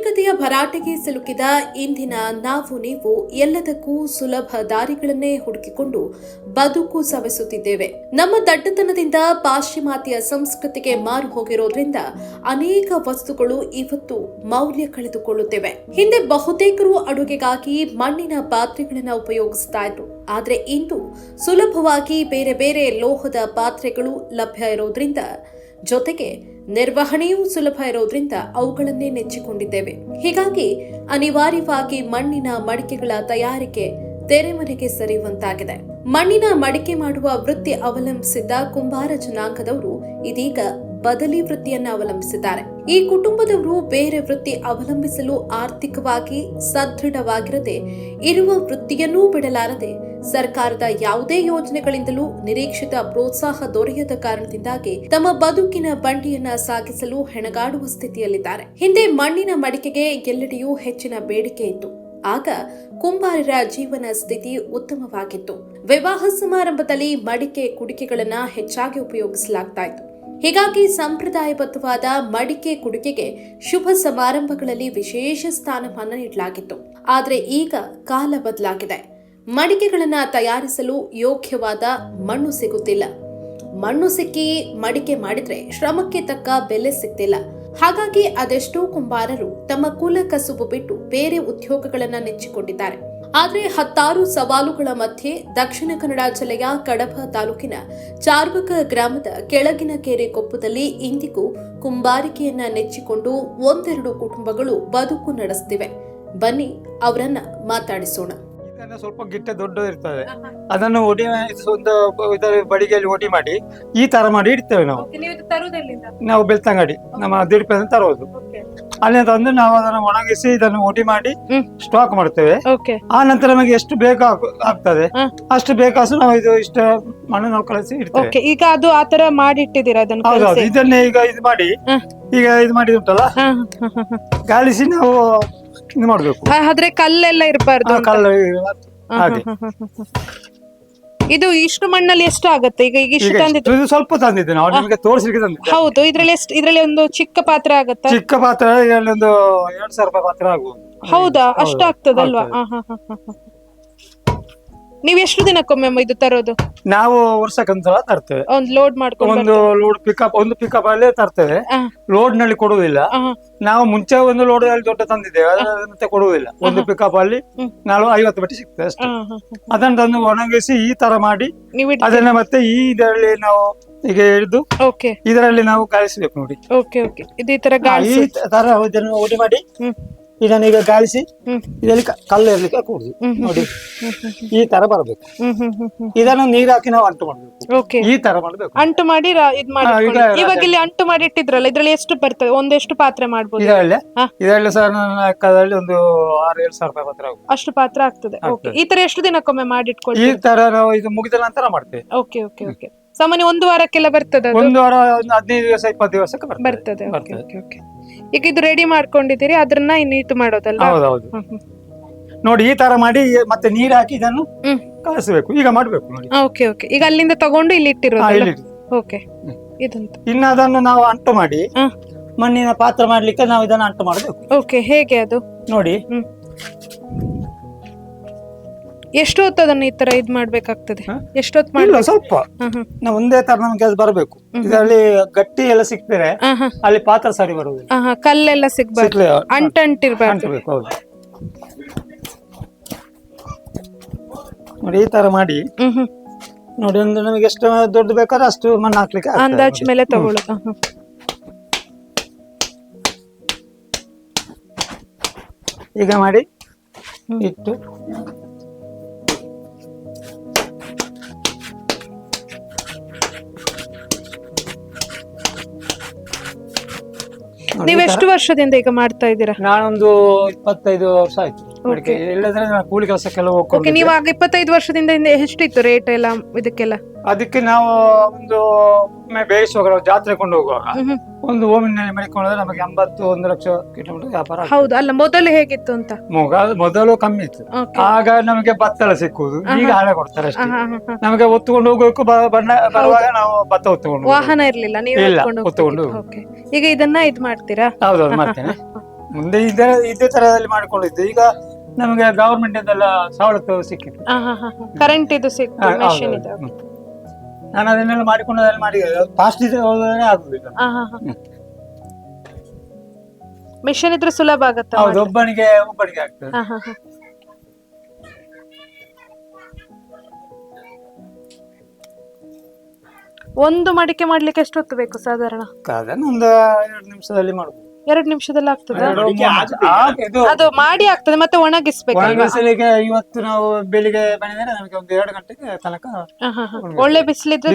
ಆಧುನಿಕತೆಯ ಭರಾಟೆಗೆ ಸಿಲುಕಿದ ಇಂದಿನ ನಾವು ನೀವು ಎಲ್ಲದಕ್ಕೂ ಸುಲಭ ದಾರಿಗಳನ್ನೇ ಹುಡುಕಿಕೊಂಡು ಬದುಕು ಸವೆಸುತ್ತಿದ್ದೇವೆ. ನಮ್ಮ ದಡ್ಡತನದಿಂದ ಪಾಶ್ಚಿಮಾತ್ಯ ಸಂಸ್ಕೃತಿಗೆ ಮಾರು ಹೋಗಿರೋದ್ರಿಂದ ಅನೇಕ ವಸ್ತುಗಳು ಇವತ್ತು ಮೌಲ್ಯ ಕಳೆದುಕೊಳ್ಳುತ್ತಿವೆ. ಹಿಂದೆ ಬಹುತೇಕರು ಅಡುಗೆಗಾಗಿ ಮಣ್ಣಿನ ಪಾತ್ರೆಗಳನ್ನು ಉಪಯೋಗಿಸ್ತಾ ಇದ್ರು. ಆದ್ರೆ ಇಂದು ಸುಲಭವಾಗಿ ಬೇರೆ ಬೇರೆ ಲೋಹದ ಪಾತ್ರೆಗಳು ಲಭ್ಯ ಇರೋದ್ರಿಂದ ಜೊತೆಗೆ ನಿರ್ವಹಣೆಯೂ ಸುಲಭ ಇರೋದ್ರಿಂದ ಅವುಗಳನ್ನೇ ನೆಚ್ಚಿಕೊಂಡಿದ್ದೇವೆ. ಹೀಗಾಗಿ ಅನಿವಾರ್ಯವಾಗಿ ಮಣ್ಣಿನ ಮಡಿಕೆಗಳ ತಯಾರಿಕೆ ತೆರೆಮರೆಗೆ ಸರಿಯುವಂತಾಗಿದೆ. ಮಣ್ಣಿನ ಮಡಿಕೆ ಮಾಡುವ ವೃತ್ತಿ ಅವಲಂಬಿಸಿದ್ದ ಕುಂಬಾರ ಜನಾಂಗದವರು ಇದೀಗ ಬದಲಿ ವೃತ್ತಿಯನ್ನ ಅವಲಂಬಿಸಿದ್ದಾರೆ. ಈ ಕುಟುಂಬದವರು ಬೇರೆ ವೃತ್ತಿ ಅವಲಂಬಿಸಲು ಆರ್ಥಿಕವಾಗಿ ಸದೃಢವಾಗಿರದೆ ಇರುವ ವೃತ್ತಿಯನ್ನೂ ಬಿಡಲಾರದೆ ಸರ್ಕಾರದ ಯಾವುದೇ ಯೋಜನೆಗಳಿಂದಲೂ ನಿರೀಕ್ಷಿತ ಪ್ರೋತ್ಸಾಹ ದೊರೆಯದ ಕಾರಣದಿಂದಾಗಿ ತಮ್ಮ ಬದುಕಿನ ಬಂಡಿಯನ್ನ ಸಾಗಿಸಲು ಹೆಣಗಾಡುವ ಸ್ಥಿತಿಯಲ್ಲಿದ್ದಾರೆ. ಹಿಂದೆ ಮಣ್ಣಿನ ಮಡಿಕೆಗೆ ಎಲ್ಲೆಡೆಯೂ ಹೆಚ್ಚಿನ ಬೇಡಿಕೆ ಇತ್ತು. ಆಗ ಕುಂಬಾರರ ಜೀವನ ಸ್ಥಿತಿ ಉತ್ತಮವಾಗಿತ್ತು. ವಿವಾಹ ಸಮಾರಂಭದಲ್ಲಿ ಮಡಿಕೆ ಕುಡಿಕೆಗಳನ್ನ ಹೆಚ್ಚಾಗಿ ಉಪಯೋಗಿಸಲಾಗ್ತಾ ಇತ್ತು. ಹೀಗಾಗಿ ಸಂಪ್ರದಾಯಬದ್ಧವಾದ ಮಡಿಕೆ ಕುಡಿಕೆಗೆ ಶುಭ ಸಮಾರಂಭಗಳಲ್ಲಿ ವಿಶೇಷ ಸ್ಥಾನಮಾನ ನೀಡಲಾಗಿತ್ತು. ಆದರೆ ಈಗ ಕಾಲ ಬದಲಾಗಿದೆ. ಮಡಿಕೆಗಳನ್ನ ತಯಾರಿಸಲು ಯೋಗ್ಯವಾದ ಮಣ್ಣು ಸಿಗುತ್ತಿಲ್ಲ. ಮಣ್ಣು ಸಿಕ್ಕಿ ಮಡಿಕೆ ಮಾಡಿದ್ರೆ ಶ್ರಮಕ್ಕೆ ತಕ್ಕ ಬೆಲೆ ಸಿಗ್ತಿಲ್ಲ. ಹಾಗಾಗಿ ಅದೆಷ್ಟೋ ಕುಂಬಾರರು ತಮ್ಮ ಕುಲ ಕಸುಬು ಬಿಟ್ಟು ಬೇರೆ ಉದ್ಯೋಗಗಳನ್ನ ನೆಚ್ಚಿಕೊಂಡಿದ್ದಾರೆ. ಆದರೆ ಹತ್ತಾರು ಸವಾಲುಗಳ ಮಧ್ಯೆ ದಕ್ಷಿಣ ಕನ್ನಡ ಜಿಲ್ಲೆಯ ಕಡಬ ತಾಲೂಕಿನ ಚಾರ್ವಕ ಗ್ರಾಮದ ಕೆಳಗಿನ ಕೆರೆ ಕೊಪ್ಪದಲ್ಲಿ ಇಂದಿಗೂ ಕುಂಬಾರಿಕೆಯನ್ನ ನೆಚ್ಚಿಕೊಂಡು ಒಂದೆರಡು ಕುಟುಂಬಗಳು ಬದುಕು ನಡೆಸುತ್ತಿವೆ ಬನ್ನಿ ಅವರನ್ನ ಮಾತಾಡಿಸೋಣ. ಇದನ್ನು ಸ್ವಲ್ಪ ಗಿಟ್ಟೆ ದೊಡ್ಡ ಇರ್ತದೆ. ಅದನ್ನು ಒಡಿ ಒಂದು ಇದರ ಬಡಿಗೆಯಲ್ಲಿ ಒಡಿ ಮಾಡಿ ಈ ತರ ಮಾಡಿ ಇಡ್ತೇವೆ ನಾವು. ನೀವು ಬೆಳ್ತಂಗಡಿ ನಮ್ಮ ದಿಡ್ಪೆಯಿಂದ ತರೋದು. ಅಲ್ಲಿ ತಂದು ನಾವು ಅದನ್ನು ಒಣಗಿಸಿ ಇದನ್ನು ಒಡಿ ಮಾಡಿ ಸ್ಟಾಕ್ ಮಾಡ್ತೇವೆ. ಆ ನಂತರ ನಮಗೆ ಎಷ್ಟು ಬೇಕು ಆಗ್ತದೆ. ಅಷ್ಟು ಬೇಕಾಸು ನಾವು ಇದು ಇಷ್ಟ ಮಣ್ಣು ನಾವು ಕಳಿಸಿ ಇಡ್ತೇವೆ. ಈಗ ಅದು ಆತರ ಮಾಡಿ ಇಟ್ಟಿದ್ದೀರಾ? ಇದನ್ನೇ ಈಗ ಇದು ಮಾಡಿ. ಈಗ ಇದು ಮಾಡಿ ಉಂಟಲ್ಲ. ಗಾಳಿಸಿ ನಾವು ಮಾಡ್ಬೇಕು. ಆ, ಆದ್ರೆ ಕಲ್ಲೆಲ್ಲ ಇರಬಾರ್ದು ಕಲ್ಲು ಹಾಗೆ. ಇದು ಇಷ್ಟು ಮಣ್ಣಲ್ಲಿ ಎಷ್ಟು ಆಗುತ್ತೆ? ಈಗ ಈಗ ಇಷ್ಟು ಈಗ ತಂದಿದ್ದು? ಇದು ಸ್ವಲ್ಪ ತಂದಿದ್ದೆ ನಾವು ನಿಮಗೆ ತೋರಿಸಲಿಕ್ಕೆ ತಂದಿದ್ದೆ. ಹೌದು ಇದ್ರಲ್ಲಿ ಎಷ್ಟು ಇದ್ರಲ್ಲಿ ಒಂದು ಚಿಕ್ಕ ಪಾತ್ರೆ ಆಗತ್ತಾ? ಚಿಕ್ಕ ಪಾತ್ರೆ ಇದರಲ್ಲಿ ಒಂದು ಎರಡ್ ಸಾವಿರ ರೂಪಾಯಿ ಪಾತ್ರ ಆಗ್ಬೋದು ಹೌದಾ? ಹೌದು, ಅಷ್ಟು ಆಗ್ತದಲ್ವಾ? ಹಾ ಆ, ಹ, ಹ, ಹ, ಹ. ನೀವ್ ಎಷ್ಟು ದಿನಕ್ಕೊಮ್ಮೆ ಇದು ತರೋದು? ನಾವು ವರ್ಷಕ್ಕೊಂದ್ಸಲ ತರ್ತೇವೆ. ಒಂದು ಲೋಡ್ ಮಾಡ್ಕೊಂಡು ಒಂದು ಲೋಡ್ ಪಿಕಪ್ ಒಂದು ಪಿಕಪ್ ಅಲ್ಲೇ ತರ್ತೇವೆ. ಲೋಡ್ನಲ್ಲಿ ಕೊಡುವುದಿಲ್ಲ. ನಾವು ಮುಂಚೆ ಒಂದು ಲೋಡ್ ಅಲ್ಲಿ ದೊಡ್ಡ ತಂದಿದ್ದೇವೆ. ಅದನ್ನ ಮತ್ತೆ ಕೊಡುವುದಿಲ್ಲ. ಒಂದು ಪಿಕಪ್ ಅಲ್ಲಿ ನಾವು ಐವತ್ತು ಬಟ್ಟೆ ಸಿಗ್ತದೆ ಅಷ್ಟೇ. ಅದನ್ನ ತಂದು ಒಣಗಿಸಿ ಈ ತರ ಮಾಡಿ ನೀವ್ ಅದನ್ನ ಮತ್ತೆ ಈ ಇದರಲ್ಲಿ ನಾವು ಈಗ ಹಿಡಿದು ಓಕೆ. ಇದರಲ್ಲಿ ನಾವು ಕಾಯಿಸ್ಬೇಕು ನೋಡಿ. Okay okay. ಇದೇ ತರ ಗಾಳಿ ಈ ತರ ಇದನ್ನು ಒಡಿ ಮಾಡಿ ಇದನ್ನ ಈಗ ಗಾಳಿಸಿ ಇದರಲ್ಲಿ ಕಲ್ಲು ಇರ್ಲಿಕ್ಕೆ ಕೂಡುದು. ನೋಡಿ. ಈ ತರ ಬರಬೇಕು. ಇದನ್ನು ನೀರ್ ಹಾಕಿ ನಾವು ಅಂಟು ಮಾಡ್ಬೇಕು ಓಕೆ. ಈ ತರ ಮಾಡ್ಬೇಕು. ಅಂಟು ಮಾಡಿ ಇದ್ ಮಾಡಿ. ಇವಾಗ ಇಲ್ಲಿ ಅಂಟು ಮಾಡಿ ಇಟ್ಟಿದ್ರಲ್ಲ ಇದ್ರಲ್ಲಿ ಎಷ್ಟು ಬರ್ತದೆ? ಒಂದೆಷ್ಟು ಪಾತ್ರೆ ಮಾಡ್ಬೋದು? ಇದರಲ್ಲಿ. ಇದರಲ್ಲಿ ಸರ್ ನನ್ನ ಲೆಕ್ಕದಲ್ಲಿ ಒಂದು ಆರು ಏಳು ಸಾವಿರ ರೂಪಾಯಿ ಪಾತ್ರೆ ಆಗುತ್ತೆ ಅಷ್ಟು ಪಾತ್ರೆ ಆಗ್ತದೆ. ಈ ತರ ಎಷ್ಟು ದಿನಕ್ಕೊಮ್ಮೆ ಈ ತರ ನಾವು ಇದು ಮುಗಿದ ನಂತರ ಮಾಡ್ತೇವೆ. Okay okay okay. ಸಾಮಾನ್ಯ ಒಂದು ವಾರಕ್ಕೆಲ್ಲ ಬರ್ತದೆ ಒಂದು ವಾರ ಒಂದು ಹದಿನೈದು ದಿವಸ ಇಪ್ಪತ್ತು ದಿವಸಕ್ಕೆ ಬರ್ತದೆ. ಬರ್ತದೆ. Okay okay. ಈಗ ಇದು ರೆಡಿ ಮಾಡ್ಕೊಂಡಿದ್ದೀರಿ ಅದನ್ನ ಇನ್ನು ಇದು ಮಾಡೋದಲ್ಲ ಹೌದೌದು. ನೋಡಿ ಈ ತರ ಮಾಡಿ ಮತ್ತೆ ನೀರು ಹಾಕಿ ಇದನ್ನು ಹ್ಮ್. ಕಳಿಸ್ಬೇಕು ಈಗ ಮಾಡಬೇಕು ನೋಡಿ. ಓಕೆ ಓಕೆ ಈಗ ಅಲ್ಲಿಂದ ತಗೊಂಡು ಇಲ್ಲಿ ಹಾ, ಇಟ್ಟಿರೋದು ಇಲ್ಲಿ ಓಕೆ ಇದಂತ. ಇನ್ನು ಅದನ್ನು ನಾವು ಅಂಟು ಮಾಡಿ ಹ. ಮಣ್ಣಿನ ಪಾತ್ರ ಮಾಡ್ಲಿಕ್ಕೆ ನಾವು ಇದನ್ನ ಅಂಟು ಮಾಡಬೇಕು. ಓಕೆ ಹೇಗೆ ಅದು? ನೋಡಿ. ಹ್ಮ್. ಎಷ್ಟು ಹೊತ್ತು ಅದನ್ನ ಈ ತರ ಇದ್ ಮಾಡ್ಬೇಕಾಗ್ತದೆ? ಎಷ್ಟು ಎಷ್ಟೊತ್ತು ಇಲ್ಲ ಸ್ವಲ್ಪ. ನಾವು ಒಂದೇ ತರ ನಮ್ಗೆ ಅದು ಬರಬೇಕು. ಇದರಲ್ಲಿ ಗಟ್ಟಿ ಎಲ್ಲ ಸಿಕ್ತರೆ ಅಲ್ಲಿ ಪಾತ್ರ ಸರಿ ಬರುವುದಿಲ್ಲ. ಹಾ ಕಲ್ಲೆಲ್ಲ ಸಿಗ್ಬಾರ್ದು. ಸಿಕ್ಲೆ ಅಂಟಂಟಿರ್ಬಾರ್ದು. ಅಂಟಬೇಕು ಹೌದು. ನೋಡಿ ಈ ತರ ಮಾಡಿ. ಹ್ಮ್ ಹ್ಮ್. ನೋಡಿ ಒಂದು ನಮಗೆ ಎಷ್ಟು ದೊಡ್ಡ ಬೇಕಾದ್ರೆ ಅಷ್ಟು ಮಣ್ಣು ಹಾಕ್ಲಿಕ್ಕೆ ಆಗ್ತದೆ. ಅಂದಾಜ್ ಮೇಲೆ ತಗೊಳ್ಳೋದು. ಹ್ಮ್. ಈಗ ಮಾಡಿ ಇಟ್ಟು. ನೀವ್ ಎಷ್ಟು ವರ್ಷದಿಂದ ಈಗ ಮಾಡ್ತಾ ಇದ್ದೀರಾ? ನಾನೊಂದು ಇಪ್ಪತ್ತೈದು ವರ್ಷ ಆಯ್ತು. ಅಡಿಕೆ ಇಲ್ಲದ್ರೆ ನಾನು ಕೂಲಿ ಕೆಲಸಕ್ಕೆಲ್ಲ ಓಕೆ ಹೋಗ್ಕೊಂಡು ನೀವು ಆಗ ಇಪ್ಪತ್ತೈದು ವರ್ಷದಿಂದ ಹಿಂದೆ ಎಷ್ಟಿತ್ತು ರೇಟ್ ಎಲ್ಲ ಇದಕ್ಕೆಲ್ಲ? ಅದಕ್ಕೆ ನಾವು ಒಂದು ಒಮ್ಮೆ ಬೇಯಿಸುವಾಗ ಜಾತ್ರೆ ಕೊಂಡು ಹೋಗುವಾಗ ಒಂದು ಓಮಿನಲ್ಲಿ ಮಡಿಕೊಂಡ್ರೆ ನಮಗೆ ಎಂಬತ್ತು ಒಂದು ಲಕ್ಷ ಕಿಲೋಮೀಟರ್ ವ್ಯಾಪಾರ ಆಗ್ತದೆ. ಹೌದು ಅಲ್ಲ ಮೊದಲು ಹೇಗಿತ್ತು ಅಂತ? ಮೊಗ ಮೊದಲು ಕಮ್ಮಿ ಇತ್ತು. ಓಕೆ ಆಗ ನಮಗೆ ಭತ್ತ ಸಿಕ್ಕುದು ಈಗ ಹಣ ಕೊಡ್ತಾರೆ ಅಷ್ಟೇ. ನಮಗೆ ಒತ್ತುಕೊಂಡು ಹೋಗೋಕ್ಕೂ ಬ- ಬಣ್ಣ ಬರುವಾಗ ನಾವು ಭತ್ತ ಒತ್ತುಕೊಂಡು. ವಾಹನ ಇರ್ಲಿಲ್ಲ ನೀವು ಇಲ್ಲ, ಹೋಗ್ತಿದ್ದು. Okay. ಈಗ ಇದನ್ನ ಇದ್ ಮಾಡ್ತೀರಾ? ಹೌದೌದು ಮಾಡ್ತೇನೆ. ಮುಂದೆ ಇದೇ ಇದೇ ತರದಲ್ಲಿ ಮಾಡ್ಕೊಂಡಿದ್ದು. ಈಗ ನಮಗೆ ಗವರ್ಮೆಂಟ್ ಇಂದೆಲ್ಲ ಸವಲತ್ತು ಸಿಕ್ಕಿತ್ತು. ಕರೆಂಟ್ ಇದು ಸಿಕ್ತು ಹಾ, ಮೆಷಿನ್ ಹೌದು, ಇದು. ಹ್ಮ್. ನಾನು ಅದನ್ನೆಲ್ಲ ಮಾಡಿಕೊಂಡು ಅದನ್ನ ಮಾಡಿ ಫಾಸ್ಟ್ ಹೋದ್ರೆ ಆಗುದಿಲ್ಲ. ಮಿಷನ್ ಇದ್ರೆ ಸುಲಭ ಆಗುತ್ತೆ ಹೌದು ಒಬ್ಬನಿಗೆ ಒಬ್ಬನಿಗೆ ಆಗ್ತದೆ. ಒಂದು ಮಡಿಕೆ ಮಾಡ್ಲಿಕ್ಕೆ ಎಷ್ಟು ಹೊತ್ತು ಬೇಕು ಸಾಧಾರಣ? ಅದನ್ನು ಒಂದು ಎರಡು ನಿಮಿಷದಲ್ಲಿ ಮಾಡ್ಬೋದು. ಎರಡು ನಿಮಿಷದಲ್ಲಿ ಆಗ್ತದ? ಅದು ಮಾಡಿ ಆಗ್ತದೆ ಮತ್ತೆ ಒಣಗಿಸ್ಬೇಕು ಇವತ್ತು ನಾವು ಬೆಳಿಗ್ಗೆ ಬಂದಿದ್ರೆ ನಮಗೆ ಒಂದು ಎರಡು ಗಂಟೆಗೆ ತನಕ ಒಳ್ಳೆ ಬಿಸಿಲಿದ್ರೆ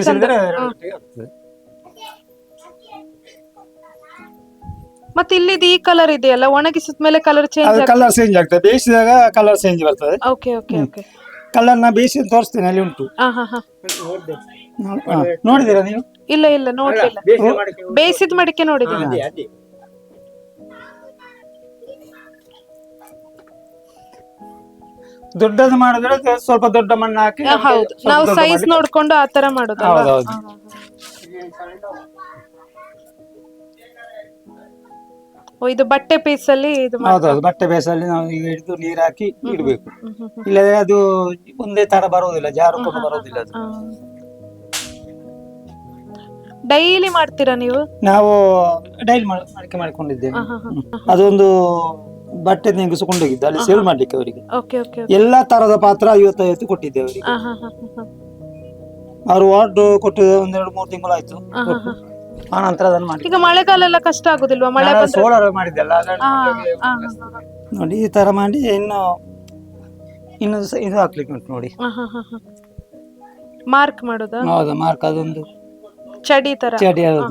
ಮತ್ತೆ ಇಲ್ಲಿದ್ ಈ ಕಲರ್ ಇದೆಯಲ್ಲ ಒಣಗಿಸಿದ ಮೇಲೆ ಕಲರ್ ಚೇಂಜ್ ಕಲರ್ ಚೇಂಜ್ ಆಗ್ತದೆ. ಬೇಯಿಸಿದಾಗ ಕಲರ್ ಚೇಂಜ್ ಬರ್ತದೆ. ಓಕೆ ಓಕೆ ಓಕೆ ಕಲರ್ ನಾ ಬೇಯಿಸಿ ತೋರಿಸ್ತೇನೆ ಅಲ್ಲಿ ಉಂಟು. ಹಾ ಹಾ ಹಾ. ಹಾ, ನೋಡಿದ್ದೀರಾ ನೀವು? ಇಲ್ಲ ಇಲ್ಲ ನೋಡಿಲ್ಲ ಬೇಯಿಸಿದ ಮಡಿಕೆ ನೋಡಿದ್ದೀನಿ ದೊಡ್ಡದು ಮಾಡಿದ್ರೆ ಸ್ವಲ್ಪ ದೊಡ್ಡ ಮಣ್ಣು ಹಾಕಿ ಹೌದು. ನಾವು ಸೈಜ್ ನೋಡ್ಕೊಂಡು ಆ ತರ ಮಾಡೋದು ಹೌದೌದು. ಓ ಇದು ಬಟ್ಟೆ ಪೀಸ್ ಅಲ್ಲಿ ಇದು ಮಾಡ್- ಹೌದೌದು ಬಟ್ಟೆ ಬೇಸಲ್ಲಿ ನಾವು ಈಗ ಹಿಡಿದು ನೀರು ಹಾಕಿ ಇಡಬೇಕು. ಇಲ್ಲದ್ರೆ ಅದು ಒಂದೇ ತರ ಬರುವುದಿಲ್ಲ ಜಾರುಕೊಂಡು ಬರುವುದಿಲ್ಲ ಅದು. ಡೈಲಿ ಮಾಡ್ತೀರಾ ನೀವು? ನಾವು ಡೈಲಿ ಮಾಡಿಕೆ ಮಾಡ್ಕೊಂಡಿದ್ದೇವೆ. ಹ್ಮ್. ಅದೊಂದು ಬಟ್ಟೆ ನೆಂಗಿಸಿಕೊಂಡೋಗಿದ್ದು ಅಲ್ಲಿ ಸೇಲ್ ಮಾಡ್ಲಿಕ್ಕೆ ಅವರಿಗೆ. ಓಕೆ ಓಕೆ ಎಲ್ಲಾ ತರದ ಪಾತ್ರ ಐವತ್ತೈವತ್ತು ಕೊಟ್ಟಿದ್ದೆ ಅವರಿಗೆ. ಹಾ ಹಾ ಹಾ ಹಾ ಅವರು ವಾರ್ಡ್ ಕೊಟ್ಟಿದ್ದೆ ಒಂದೆರಡು ಮೂರು ತಿಂಗಳು ಆಯ್ತು. ಆ ನಂತರ ಅದನ್ನು ಮಾಡಿ ಈಗ ಮಳೆಗಾಲ ಎಲ್ಲ ಕಷ್ಟ ಆಗುದಿಲ್ವಾ? ಮಳೆ ಬಂದ್ರೆ ಸೋಲಾರ್ ಮಾಡಿದ್ದೆಲ್ಲ ಆ, ಆ, ನೋಡಿ ಈ ತರ ಮಾಡಿ ಇನ್ನು ಇನ್ನು ಸ- ಇದು ಹಾಕ್ಲಿಕ್ಕೆ ಉಂಟು ನೋಡಿ. ಮಾರ್ಕ್ ಮಾಡೋದಾ? ಹೌದಾ ಮಾರ್ಕ್ ಅದೊಂದು. ಚಡಿ ತರ ಚಡಿ ಹೌದು.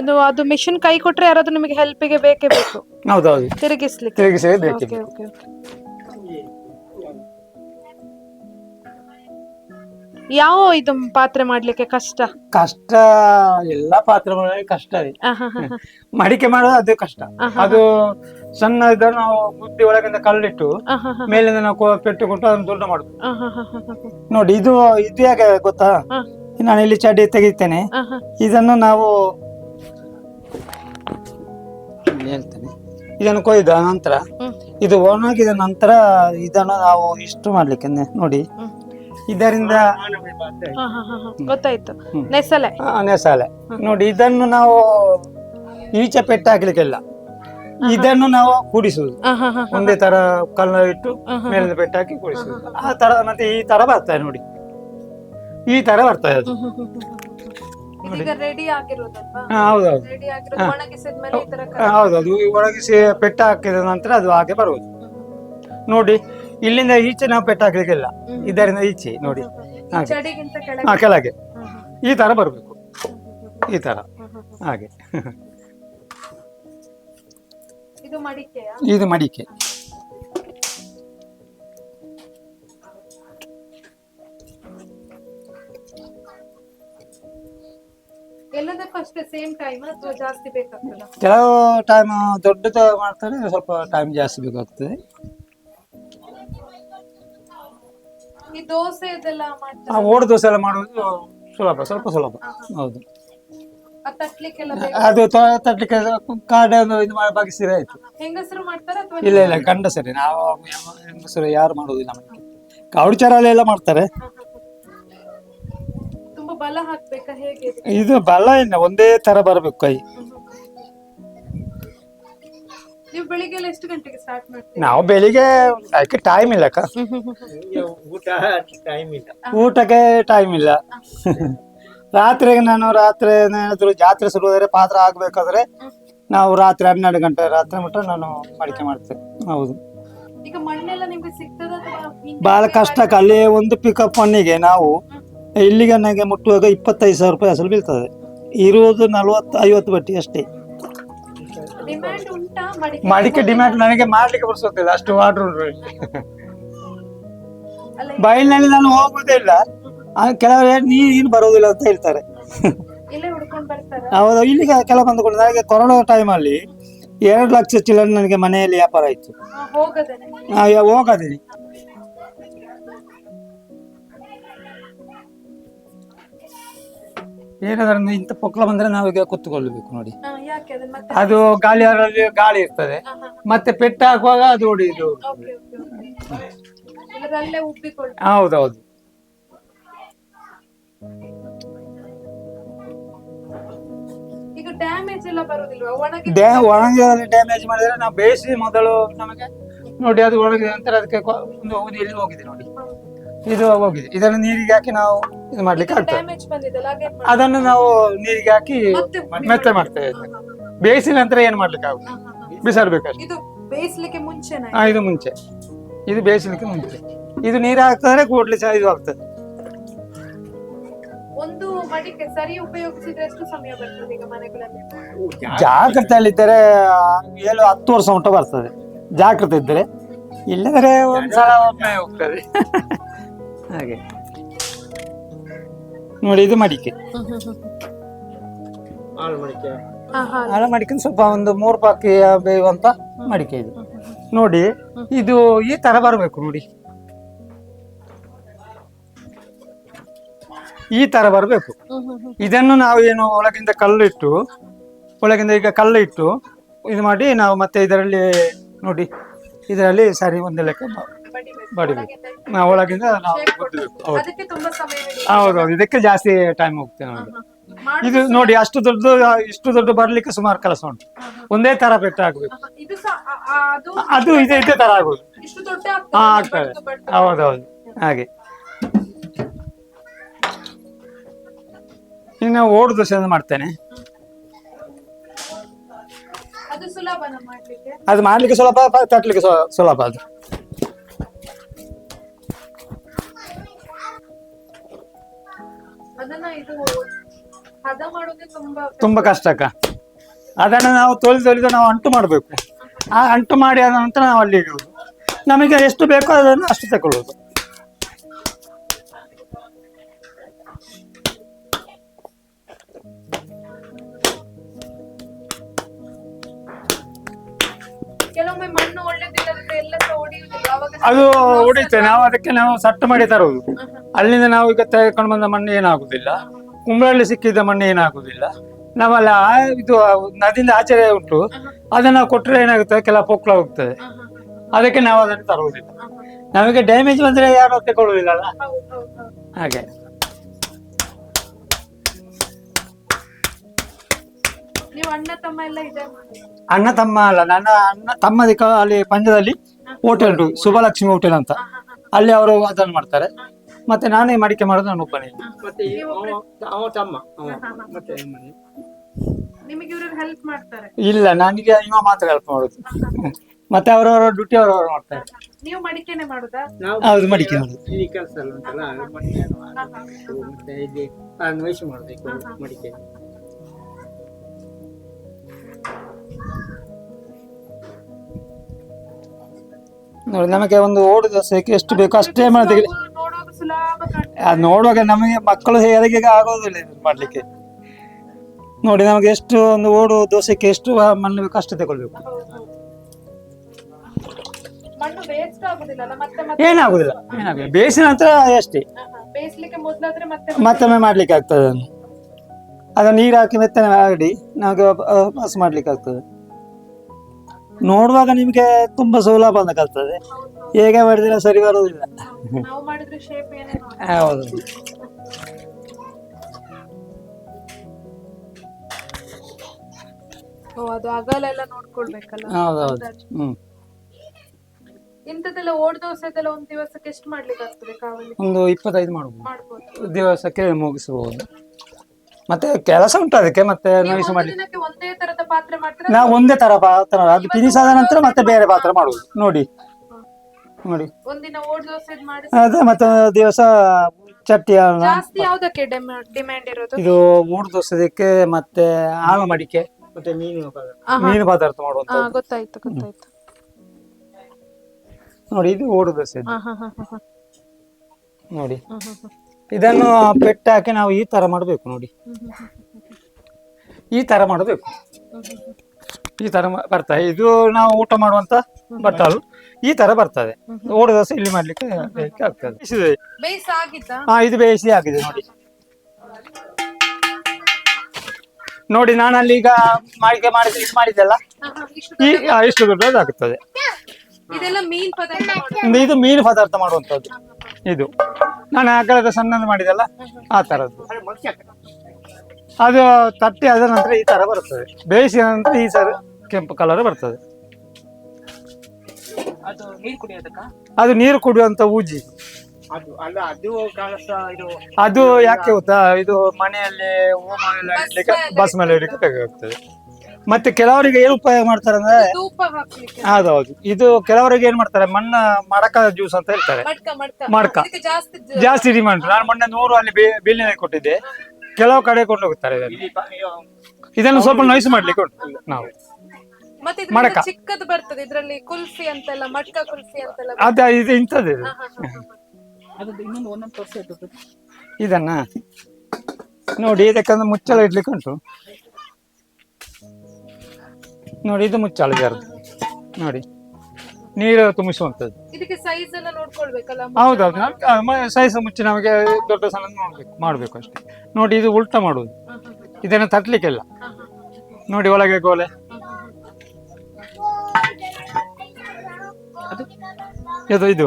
ಇದು ಅದು ಮಿಷಿನ್ ಕೈ ಕೊಟ್ರೆ ಯಾರಾದ್ರೂ ನಿಮಗೆ ಹೆಲ್ಪಿಗೆ ಬೇಕೇ ಬೇಕು ಹೌದು ತಿರುಗಿಸ್ಲಿಕ್ಕೆ ತಿರುಗಿಸಿ ಬೇಕೇ ಓಕೆ ಓಕೆ ಯಾವ ಇದು ಪಾತ್ರೆ ಮಾಡ್ಲಿಕ್ಕೆ ಕಷ್ಟ ಕಷ್ಟ ಎಲ್ಲ ಪಾತ್ರೆ ಮಾಡೋದು ಕಷ್ಟವೇ. ಮಡಿಕೆ ಮಾಡೋದು ಅದು ಕಷ್ಟ ಅದು ಸಣ್ಣ ಇದನ್ನು ನಾವು ಬುದ್ಧಿ ಒಳಗಿಂದ ಕಲ್ಲಿಟ್ಟು. ಮೇಲಿಂದ ನಾವು ಪೆಟ್ಟು ಕೊಟ್ಟು ಅದನ್ನ ದೊಡ್ಡ ಮಾಡುದು. ನೋಡಿ ಇದು ಇದು ಯಾಕೆ ಗೊತ್ತಾ. ನಾನು ಇಲ್ಲಿ ಚಡ್ಡಿ ತೆಗಿತೇನೆ. ಇದನ್ನು ನಾವು ಹೇಳ್ತೇನೆ. ಇದನ್ನು ಕೊಯ್ದ ನಂತರ ಇದು ಒಣಗಿದ ನಂತರ ಇದನ್ನು ನಾವು ಇಷ್ಟು ಮಾಡ್ಲಿಕ್ಕೆ ನೋಡಿ. ಇದರಿಂದ ಹಾ, ಹಾ, ಹಾ. ಗೊತ್ತಾಯ್ತು. ನೆಸಲೆ ನೆಸಲೆ. ಆ, ನೆಸಾಲೆ. ನೋಡಿ ಇದನ್ನು ನಾವು ಈಚೆ ಪೆಟ್ಟು ಹಾಕ್ಲಿಕ್ಕಿಲ್ಲ ಇದನ್ನು ನಾವು ಕೂಡಿಸುದು. ಒಂದೇ ತರ ಕಲ್ಲ ಇಟ್ಟು. ಮೇಲಿಂದ ಪೆಟ್ಟು ಹಾಕಿ ಕೂಡಿಸುದು ಆ ತರ ಮತ್ತೆ ಈ ತರ ಬರ್ತದೆ ನೋಡಿ. ಈ ತರ ಬರ್ತಾ ಇದೆ. ಇದೀಗ ರೆಡಿ ಆಗಿರೋದಲ್ವಾ? ಹಾ, ಹೌದೌದು ರೆಡಿ ಆಗಿರೋದು. ಒಣಗಿಸಿದ್ಮೇಲೆ ಈ ತರ ಆ, ಹೌದೌದು ಈ ಒಣಗಿಸಿ ಪೆಟ್ಟ ಹಾಕಿದ ನಂತರ ಅದು ಹಾಗೆ ಬರುವುದು. ನೋಡಿ ಇಲ್ಲಿಂದ ಈಚೆ ನಾವು ಪೆಟ್ಟ ಹಾಕ್ಲಿಕ್ಕಿಲ್ಲ. ಇದರಿಂದ ಈಚೆ ನೋಡಿ. ಹಾಗೆ. ಚಡಿಗಿಂತ ಕೆಳಗೆ ಹಾ ಕೆಳಗೆ. ಹ್ಮ್, ಹ್ಮ್, ಈ ತರ ಬರಬೇಕು. ಈ ತರ. ಹ್ಮ್, ಹ್ಮ್. ಹಾಗೆ. ಇದು ಮಡಿಕೆಯ? ಇದು ಮಡಿಕೆ. ಎಲ್ಲದಕ್ಕೂ ಅಷ್ಟೇ ಸೇಮ್ ಟೈಮ್ ಅಥವಾ ಜಾಸ್ತಿ ಬೇಕಾಗ್ತದ? ಕೆಲವು ಟೈಮ್ ದೊಡ್ಡದು ಮಾಡ್ತಾರೆ ಸ್ವಲ್ಪ ಟೈಮ್ ಜಾಸ್ತಿ ಬೇಕಾಗ್ತದೆ. ಈ ದೋಸೆ ಇದೆಲ್ಲ ಆ ಮಾಡ್ತಾರೆ ಓಡ ದೋಸೆ ಎಲ್ಲ ಮಾಡುವುದು ಸುಲಭ ಸ್ವಲ್ಪ ಸುಲಭ. ಹೌದು. ಅದ್ ತಟ್ಲಿಕ್ಕೆಲ್ಲ ಅದು ತ- ತಟ್ಟಲಿಕ್ಕೆ ಕಾಡೆ ಒಂದು ಇದು ಮಾಡಿ ಬಗೆಸಿದ್ರೆ ಆಯ್ತು. ಹೆಂಗಸರು ಮಾಡ್ತಾರ ಅಥವಾ ಇಲ್ಲ ಇಲ್ಲ ಗಂಡಸರೇ ನಾವು ಹೆಂಗ- ಹೆಂಗಸರು ಯಾರು ಮಾಡುವುದಿಲ್ಲ ಮನೆಗೆ ಕೌಡಿಚಾರಲ್ಲಿ ಎಲ್ಲ ಮಾಡ್ತಾರೆ. ಬಲ ಹಾಕ್ಬೇಕಾ ಹೇಗೆ? ಇದು? ಬಲ ಇಲ್ಲ ಒಂದೇ ತರ ಬರಬೇಕು ಕೈ. ನೀವು ಬೆಳಿಗ್ಗೆ ಎಲ್ಲ ಎಷ್ಟು ಗಂಟೆಗೆ ಸ್ಟಾರ್ಟ್ ಮಾಡ್ತೀರಿ? ನಾವು ಬೆಳಿಗ್ಗೆ ಅದಕ್ಕೆ ಟೈಮ್ ಇಲ್ಲ ಅಕ್ಕ. ಊಟಕ್ಕೆ ಟೈಮ್ ಇಲ್ಲ. ರಾತ್ರಿಗೆ ನಾನು ರಾತ್ರಿ ಏನಾದ್ರು ಜಾತ್ರೆ ಶುರುವಾದ್ರೆ ಪಾತ್ರ ಆಗ್ಬೇಕಾದ್ರೆ ನಾವು ರಾತ್ರಿ ಹನ್ನೆರಡು ಗಂಟೆ ರಾತ್ರಿ ಮಟ್ಟ ನಾನು ಮಡಿಕೆ ಮಾಡ್ತೇನೆ. ಹೌದು. ಈಗ ಮಣ್ಣೆಲ್ಲ ನಿಮ್ಗೆ ಸಿಗ್ತದ ಬಹಳ ಕಷ್ಟ ಅಲ್ಲಿ ಒಂದು ಪಿಕಪ್ ಮಣ್ಣಿಗೆ ನಾವು ಇಲ್ಲಿಗೆ ನನಗೆ ಮುಟ್ಟುವಾಗ ಇಪ್ಪತ್ತೈದು ಸಾವಿರ ರೂಪಾಯಿ ಅಸಲು ಬೀಳ್ತದೆ. ಇರುವುದು ನಲ್ವತ್ತು ಐವತ್ತು ಬಟ್ಟಿ ಅಷ್ಟೇ. ಮಡಿಕೆ ಡಿಮ್ಯಾಂಡ್ ನನಗೆ ಮಾಡ್ಲಿಕ್ಕೆ ಬರ್ಸೋದಿಲ್ಲ ಅಷ್ಟು ಆರ್ಡರ್ ಬಯಲಿನಲ್ಲಿ ನಾನು ಹೋಗುದೇ ಇಲ್ಲ. ಕೆಲವರು ನೀನು ಏನು ಬರೋದಿಲ್ಲ ಅಂತ ಹೇಳ್ತಾರೆ. ಹೌದು ಇಲ್ಲಿಗೆ ಕೆಲ ಬಂದುಕೊಂಡು ನನಗೆ ಕೊರೋನಾ ಟೈಮಲ್ಲಿ ಎರಡು ಲಕ್ಷ ಚಿಲ್ಲರ್ ನನಗೆ ಮನೆಯಲ್ಲಿ ವ್ಯಾಪಾರ ಆಯ್ತು. ಹೋಗದೇನೆ. ಏನಾದ್ರೂ ಇಂಥ ಪೊಕ್ಕಲ ಬಂದ್ರೆ ಈಗ ಕುತ್ಕೊಳ್ಬೇಕು ನೋಡಿ. ಅದು ಗಾಳಿ ಅದರಲ್ಲಿ ಗಾಳಿ ಇರ್ತದೆ. ಮತ್ತೆ ಪೆಟ್ಟು ಹಾಕುವಾಗ ಅದು ಹೊಡಿಯುದು ಹೌದೌದು. ಡ್ಯಾಮೇಜ್ ಮಾಡಿದ್ರೆ ನಾವು ಬೇಯಿಸಿ ಮೊದಲು ನಮಗೆ ನೋಡಿ ಅದು ಒಣಗಿದ ನಂತರ ಅದಕ್ಕೆ ಒಂದು ಹೋಗಿದೆ ನೋಡಿ. ಇದು ಹೋಗಿದೆ ಇದನ್ನು ನೀರಿಗೆ ಹಾಕಿ ನಾವು ಇದು ಮಾಡ್ಲಿಕ್ಕೆ ಆಗ್ತದೆ. ಅದನ್ನು ನಾವು ನೀರಿಗೆ ಹಾಕಿ ಮೆತ್ತ ಮಾಡ್ತೇವೆ. ಬೇಯಿಸಿದ ನಂತರ ಏನು ಮಾಡ್ಲಿಕ್ಕೆ ಆಗುತ್ತೆ ಬಿಸಾಡ್ಬೇಕಷ್ಟೇ ಬೇಯಿಸ್ಲಿಕ್ಕೆ ಮುಂಚೆನೆ? ಹಾ ಇದು ಮುಂಚೆ. ಇದು ಬೇಯಿಸಲಿಕ್ಕೆ ಮುಂಚೆ. ಇದು ನೀರು ಹಾಕಿದ್ರೆ ಕೂಡ್ಲಿ ಸಹ ಇದು ಆಗ್ತದೆ. ಒಂದು ಮಡಿಕೆ ಸರಿ ಉಪಯೋಗಿಸಿದ್ರೆ ಎಷ್ಟು ಸಮಯ ಬರ್ತದೆ ಈಗ ಮನೆಗಳಲ್ಲಿ. ಜಾಗ್ರತೆಯಲ್ಲಿದ್ದರೆ ಏಳು ಹತ್ತು ವರ್ಷ ಮಟ್ಟ ಬರ್ತದೆ. ಜಾಗ್ರತೆ ಇದ್ದರೆ. ಇಲ್ಲದ್ರೆ ಒಂದ್ಸಲ ಒಮ್ಮೆ ಹೋಗ್ತದೆ. ಹಾಗೆ. ನೋಡಿ ಇದು ಮಡಿಕೆ. ಹಾ ಮಡಿಕೆ ಆಳ ಮಡಿಕೆ ಸ್ವಲ್ಪ ಒಂದು ಮೂರು ಪಾಕಿ ಬೇಯುವಂತ ಮಡಿಕೆ ಇದು. ನೋಡಿ ಇದು ಈ ತರ ಬರಬೇಕು ನೋಡಿ. ಈ ತರ ಬರಬೇಕು. ಇದನ್ನು ನಾವು ಏನು ಒಳಗಿಂದ ಕಲ್ಲು ಇಟ್ಟು ಒಳಗಿಂದ ಈಗ ಕಲ್ಲು ಇಟ್ಟು ಇದು ಮಾಡಿ ನಾವು ಮತ್ತೆ ಇದರಲ್ಲಿ ನೋಡಿ ಇದರಲ್ಲಿ ಸರಿ ಒಂದು ಲೆಕ್ಕ ಬ- ಬಡಿಬೇಕು. ಬಡಿಬೇಕು ಒಳಗಿಂದ ನಾವು. ಹೌದು. ಅದಕ್ಕೆ ತುಂಬಾ ಸಮಯ ಹಿಡಿಯುತ್ತೆ. ಹೌದೌದು ಇದಕ್ಕೆ ಜಾಸ್ತಿ ಟೈಮ್ ಹೋಗ್ತೇನೆ ನೋಡಿ ಇದು ನೋಡಿ ಅಷ್ಟು ದೊಡ್ಡ ಇಷ್ಟು ದೊಡ್ಡ ಬರ್ಲಿಕ್ಕೆ ಸುಮಾರು ಕೆಲಸ ಉಂಟು. ಒಂದೇ ತರ ಬೆಟ್ಟ ಆಗ್ಬೇಕು. ಇದು ಸಹ ಆ- ಆ- ಅದು ಅದು ಇದೇ ಇದೇ ತರ ಆಗುದು ಇಷ್ಟು ದೊಡ್ಡ ಹಾ ಆಗ್ತದೆ. ಆಗ್ತದೆ ಬಡ್ದು. ಬಡ್ದು. ಹೌದೌದು ಹಾಗೆ. ಇನ್ನು ಓಡು ದೋಸೆ ಮಾಡ್ತೇನೆ. ಅದು ಸುಲಭನ ಮಾಡ್ಲಿಕ್ಕೆ? ಅದು ಮಾಡ್ಲಿಕ್ಕೆ ಸುಲಭ ಪ- ತಟ್ಲಿಕ್ಕೆ ಸುಲಭ ಅದು. ತುಂಬಾ ಕಷ್ಟ. ಅಕ್ಕ. ಅದನ್ನು ನಾವು ತೊಳೆದು ತೊಳೆದು ನಾವು ಅಂಟು ಮಾಡಬೇಕು. ಆ ಅಂಟು ಮಾಡಿ ಆದ ನಂತರ ನಾವು ಅಲ್ಲಿ ಇಡುವುದು ನಮಗೆ ಎಷ್ಟು ಬೇಕೋ ಅದನ್ನು ಅಷ್ಟು ತಗೊಳ್ಳೋದು. ಅದು ಹೊಡಿತೇವೆ ನಾವು ಅದಕ್ಕೆ ನಾವು ಸಟ್ಟು ಮಾಡಿ ತರುವುದು ಅಲ್ಲಿಂದ ನಾವು ಈಗ ತೆಗೆದುಕೊಂಡು ಬಂದ ಮಣ್ಣು ಏನಾಗುದಿಲ್ಲ. ಕುಂಬಳಲ್ಲಿ ಸಿಕ್ಕಿದ ಮಣ್ಣು ಏನಾಗುದಿಲ್ಲ ನಾವಲ್ಲ ಇದು ನದಿಯಿಂದ ಆಚರಣೆ ಉಂಟು. ಅದನ್ನ ಕೊಟ್ಟರೆ ಏನಾಗುತ್ತೆ? ಕೆಲ ಪೊಕ್ಕಳ ಹೋಗ್ತದೆ. ಅದಕ್ಕೆ ನಾವು ಅದನ್ನು ತರುವುದಿಲ್ಲ. ನಮಗೆ ಡ್ಯಾಮೇಜ್ ಬಂದ್ರೆ ಯಾರು ತಗೊಳ್ಳುವುದಿಲ್ಲ ಹಾಗೆ. ಅಣ್ಣ ತಮ್ಮ ಅಲ್ಲ. ನನ್ನ ಅಣ್ಣ ತಮ್ಮದಿಕ ಅಲ್ಲಿ ಪಂಜದಲ್ಲಿ ಹೋಟೆಲ್ ಉಂಟು. ಶುಭಲಕ್ಷ್ಮಿ ಹೋಟೆಲ್ ಅಂತ. ಅಲ್ಲಿ ಅವರು ಅದನ್ನು ಮಾಡ್ತಾರೆ. ಮತ್ತೆ ನಾನೇ ಮಡಿಕೆ ಮಾಡೋದು ನಾನು ಒಬ್ಬನೇ. ಮತ್ತೆ ಅವ ತಮ್ಮ ಅವ ಮತ್ತೆ ಮನೆ. ನಿಮಗೆ ಇವರು ಹೆಲ್ಪ್ ಮಾಡ್ತಾರೆ. ಇಲ್ಲ ನನಗೆ ಇವ ಮಾತ್ರ ಹೆಲ್ಪ್ ಮಾಡುದು. ಮತ್ತೆ ಅವರವರ ಡ್ಯೂಟಿ ಅವರವರು ಮಾಡ್ತಾರೆ. ನೀವು ಮಡಿಕೆನೆ ಮಾಡುದಾ? ಹೌದು ಮಡಿಕೆ ಮಾಡುದು. ಈ ಕೆಲಸ ಅಲ್ಲ ಉಂಟಲ್ಲ ಅದು ಮಡಿಕೆ ಮತ್ತೆ ಇಲ್ಲಿ ಅನ್ವೇಷ ಮಾಡಬೇಕು ಮಡಿಕೆ. ನೋಡಿ ನಮಗೆ ಒಂದು ಓಡು ದೋಸೆಗೆ ಎಷ್ಟು ಬೇಕು ಅಷ್ಟೇ ಮಾಡಿ ನಾವು ನೋಡುವಾಗ ಸುಲಭ ಕಾಣ್ತದೆ ಅದು ನೋಡುವಾಗ ನಮಗೆ ಮಕ್ಕಳು ಹೇಗೆ ಆಗೋದಿಲ್ಲ ಇದು ಮಾಡ್ಲಿಕ್ಕೆ. ನೋಡಿ ನಮಗೆ ಎಷ್ಟು ಒಂದು ಓಡು ದೋಸೆಗೆ ಎಷ್ಟು ಮಣ್ಣು ಬೇಕು ಅಷ್ಟು ತಗೊಳ್ಬೇಕು. ಹೌದು, ಹೌದು. ಮಣ್ಣು ವೇಸ್ಟ್ ಆಗುದಿಲ್ಲ ಅಲ್ಲ? ಮತ್ತೆ ಮತ್ತೆ ಏನಾಗುದಿಲ್ಲ ಏನಾಗುದಿಲ್ಲ. ಬೇಯಿಸಿದ ನಂತರ ಅಷ್ಟೇ. ಹಾ, ಹಾ. ಬೇಯಿಸ್ಲಿಕ್ಕೆ ಮೊದ್ಲಾದ್ರೆ ಮತ್ತೆ ಮತ್ತೊಮ್ಮೆ ಮಾಡ್ಲಿಕ್ಕೆ ಆಗ್ತದೆ ಅದನ್ನು. ಅದನ್ನು ನೀರು ಹಾಕಿ ಮೆತ್ತನೆ ಮಾಡಿ ನಮಗೆ ವಾಪಸ್ ಮಾಡ್ಲಿಕ್ಕೆ ಆಗ್ತದೆ. ನೋಡುವಾಗ ನಿಮಗೆ ತುಂಬಾ ಸುಲಭ ಅಂತ ಕಲ್ತದೆ. ಹೇಗೆ ಮಾಡಿದ್ರೆ ಸರಿ ಬರೋದಿಲ್ಲ ಹೌದು. ಅದು ಅಗಲ ಎಲ್ಲ ನೋಡ್ಕೊಳ್ಬೇಕಲ್ಲ ಹೌದೌದು ಹ್ಮ್. ಇಂಥದ್ದೆಲ್ಲ ಓಡ್ ದೋಸೆದೆಲ್ಲ ಒಂದು ದಿವಸಕ್ಕೆ ಎಷ್ಟು ಮಾಡ್ಲಿಕ್ಕೆ ಆಗ್ತದೆ ಕಾವಲಿ ಒಂದು ಇಪ್ಪತ್ತೈದು ಮಾಡ್ಬೋದು. ಮಾಡ್ಬೋದು. ದಿವಸಕ್ಕೆ ಮುಗಿಸಬಹುದು ಮತ್ತೆ ಕೆಲಸ ಉಂಟು ಅದಕ್ಕೆ ಮತ್ತೆ ನೋಯಿಸು ಮಾಡಿ. ಒಂದೇ ತರದ ಪಾತ್ರೆ ಮಾಡ್ತೀರಾ? ನಾವು ಒಂದೇ ತರ ಪಾತ್ರ ಅದು ಫಿನಿಶ್ ಆದ ನಂತರ ಮತ್ತೆ ಬೇರೆ ಪಾತ್ರ ಮಾಡುವುದು. ನೋಡಿ. ನೋಡಿ. ಒಂದಿನ ಓಡ್ ದೋಸೆ ಮಾಡಿ ಅದೇ ಮತ್ತೆ ದಿವಸ ಚಟ್ಟಿ ಅನ್ನ, ಜಾಸ್ತಿ ಯಾವ್ದಕ್ಕೆ ಡಿಮ್ಯಾಂಡ್ ಇರೋದು? ಇದು ಮೂರು ದೋಸೆದಕ್ಕೆ ಮತ್ತೆ ಆಳ ಮಡಿಕೆ ಮತ್ತೆ ಮೀನು ಪದಾರ್ಥ. ಮೀನು ಪದಾರ್ಥ ಹಾ ಗೊತ್ತಾಯ್ತು ಗೊತ್ತಾಯ್ತು. ನೋಡಿ ಇದು ಓಡು ದೋಸೆ ನೋಡಿ. ಇದನ್ನು ಪೆಟ್ಟು ಹಾಕಿ ನಾವು ಈ ತರ ಮಾಡಬೇಕು ನೋಡಿ. ಈ ತರ ಮಾಡಬೇಕು. ಈ ತರ ಬರ್ತದೆ. ಇದು ನಾವು ಊಟ ಮಾಡುವಂತ ಬಟ್ಟಲು. ಈ ತರ ಬರ್ತದೆ. ಓಡ ದೋಸೆ ಇಲ್ಲಿ ಮಾಡ್ಲಿಕ್ಕೆ ಆಗ್ತದೆ. ಹಾ ಇದು ಬೇಯಿಸಿ ಆಗಿದೆ ನೋಡಿ. ನೋಡಿ ನಾನು ಅಲ್ಲಿ ಈಗ ಮಾಡಿಕೆ ಮಾಡಿ ಇದು ಮಾಡಿದ್ದೆಲ್ಲ. ಈ ಇಷ್ಟು ದೊಡ್ಡದಾಗುತ್ತದೆ. ಒಂದು ಇದು ಮೀನು ಪದಾರ್ಥ ಮಾಡುವಂತದ್ದು ಇದು. ನಾನು ಆಕಳದ ಸಣ್ಣದು ಮಾಡಿದಲ್ಲ ಆ ಥರದ್ದು ಅದು ತಟ್ಟಿ ಆದ ನಂತರ ಈ ತರ ಬರ್ತದೆ. ಬೇಯಿಸಿದ ನಂತರ ಈ ಸರ ಕೆಂಪು ಕಲರ್ ಬರ್ತದೆ. ಅದು ನೀರು ಕುಡಿಯೋದಕ್ಕ? ಅದು ನೀರು ಕುಡಿಯುವಂತ ಊಜಿ. ಅದು ಅಲ್ಲ ಅದು ಕಾಳಸ ಇದು ಅದು ಯಾಕೆ ಗೊತ್ತಾ? ಇದು ಮನೆಯಲ್ಲಿ ಹೋಮ ಎಲ್ಲ ಇಡ್ಲಿಕ್ಕೆ ಬಸ್ ಮೇಲೆ ಇಡ್ಲಿಕ್ಕೆ ಬೇಕಾಗ್ತದೆ ಮತ್ತೆ ಕೆಲವರಿಗೆ ಏನು ಉಪಯೋಗ ಮಾಡ್ತಾರೆ ಅಂದ್ರೆ ಧೂಪ ಹಾಕ್ಲಿಕ್ಕೆ. ಹೌದೌದು. ಇದು ಕೆಲವರಿಗೆ ಏನ್ ಮಾಡ್ತಾರೆ ಮಣ್ಣ ಮಡಕ ಜ್ಯೂಸ್ ಅಂತ ಹೇಳ್ತಾರೆ. ಮಡಕ ಮಡ್ಕ. ಮಡ್ಕ. ಇದಕ್ಕೆ ಜಾಸ್ತಿ ಜ- ಜಾಸ್ತಿ ಡಿಮಾಂಡ್ ನಾನು ಮೊನ್ನೆ ನೂರು ಅಲ್ಲಿ ಬೀಲಿನ ಕೊಟ್ಟಿದ್ದೆ. ಕೆಲವು ಕಡೆ ಕೊಂಡು ಹೋಗ್ತಾರೆ ಇದನ್ನು ಇದನ್ನು ಸ್ವಲ್ಪ ನೈಸ್ ಮಾಡ್ಲಿಕ್ಕೆ ಉಂಟು. ನಾವು. ಮತ್ತೆ ಮಡಕ. ಚಿಕ್ಕದು ಬರ್ತದೆ ಇದ್ರಲ್ಲಿ ಕುಲ್ಫಿ ಅಂತೆಲ್ಲ ಮಡಕ ಕುಲ್ಫಿ ಅಂತೆಲ್ಲ ಅದ ಇದು ಇಂಥದ್ದು ಇದು. ಅದು ಇನ್ನೊಂದು ಒಂದೊಂದು ತೋರಿಸಿ ಇದನ್ನ ನೋಡಿ ಇದಕ್ಕೆ ಮುಚ್ಚಳ ಇಡ್ಲಿಕ್ಕೆ ಉಂಟು. ನೋಡಿ ಇದು ಮುಚ್ಚಳ ಇದರದ್ದು ನೋಡಿ ನೀರು ತುಂಬಿಸುವಂಥದ್ದು. ಇದಕ್ಕೆ ಸೈಜ್ ಎಲ್ಲ ನೋಡ್ಕೊಳ್ಬೇಕಲ್ಲ ಹೌದೌದು. ಸೈಜ್ ಮುಚ್ಚಿ ನಮಗೆ ದೊಡ್ಡ ಸಣ್ಣ ನೋಡ್ಬೇಕು ಮಾಡ್ಬೇಕು ಅಷ್ಟೇ. ನೋಡಿ ಇದು ಉಲ್ಟಾ ಮಾಡುದು ಇದನ್ನು ತಟ್ಲಿಕ್ಕೆಲ್ಲ. ನೋಡಿ ಒಳಗೆ ಗೋಲೆ. ಇದು ಇದು.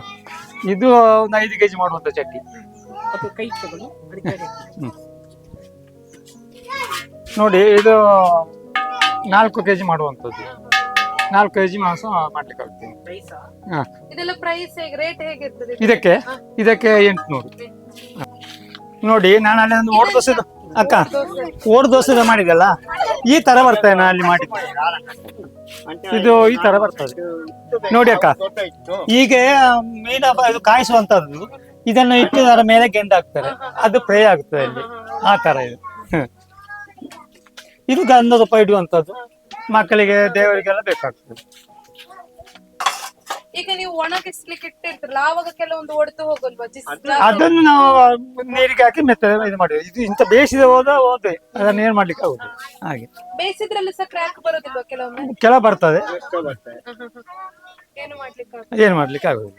ಇದು ಒಂದು ಐದು ಕೆಜಿ ಮಾಡುವಂತ ಚಟ್ನಿ. ನೋಡಿ ಇದು ನಾಲ್ಕು ಕೆಜಿ ಮಾಡುವಂಥದ್ದು. ನಾಲ್ಕು ಕೆಜಿ ಮಾಂಸ ಮಾಡ್ಲಿಕ್ಕೆ ಆಗ್ತದೆ. ರೈಸ ಹಾ. ಇದೆಲ್ಲ ಪ್ರೈಸ್ ಹೇಗೆ ರೇಟ್ ಹೇಗಿರ್ತದೆ ಇದಕ್ಕೆ ಇದಕ್ಕೆ ಎಂಟುನೂರು. ನೋಡಿ ನಾನು ಅಲ್ಲಿ ಒಂದು ಓಡ್ ದೋಸೆ ಅಕ್ಕ ಓಡ್ ದೋಸೆ ಮಾಡಿದಲ್ಲ ಈ ತರ ಬರ್ತದೆ ನಾನು ಅಲ್ಲಿ ಮಾಡಿದ್ದೆ. ಇದು ಈ ತರ ಬರ್ತದೆ. ನೋಡಿ ಅಕ್ಕ ಹೀಗೆ ಮೀನ ಇದು ಕಾಯಿಸುವಂತದ್ದು ಇದನ್ನು ಇಟ್ಟು ಅದರ ಮೇಲೆ ಗೆಂಡ ಹಾಕ್ತಾರೆ ಅದು ಫ್ರೈ ಆಗ್ತದೆ ಅಲ್ಲಿ. ಆ ತರ ಇದು. ಹ್ಮ್. ಇದು ಗಂಧದ ರೂಪಾಯಿ ಇಡುವಂತದ್ದು. ಮಕ್ಕಳಿಗೆ ದೇವರಿಗೆಲ್ಲ ಬೇಕಾಗ್ತದೆ. ಈಗ ನೀವು ಒಣಗಿಸ್ಲಿಕ್ಕೆ ಇಟ್ಟಿರ್ತಿರಲ್ಲ ಆವಾಗ ಕೆಲವೊಂದು ಒಡೆದು ಹೋಗಲ್ವಾ ಅದನ್ನು ನಾವು ನೀರಿಗೆ ಹಾಕಿ ಮೆತ್ತ ಇದು ಮಾಡಿದ್ವಿ ಇದು ಇಂಥ ಬೇಯಿಸಿದ ಹೋದ ಹೋದೆ. ಅದನ್ನ ಏನ್ ಮಾಡ್ಲಿಕ್ಕೆ ಆಗುದು ಹಾಗೆ. ಬೇಯಿಸಿದ್ರಲ್ಲಿ ಸಹ ಕ್ರ್ಯಾಕ್ ಬರೋದಿಲ್ವಾ ಕೆಲವೊಮ್ಮೆ? ಕೆಳ ಬರ್ತದೆ. ಏನ್ ಮಾಡ್ಲಿಕ್ಕೆ ಆಗುದಿಲ್ಲ.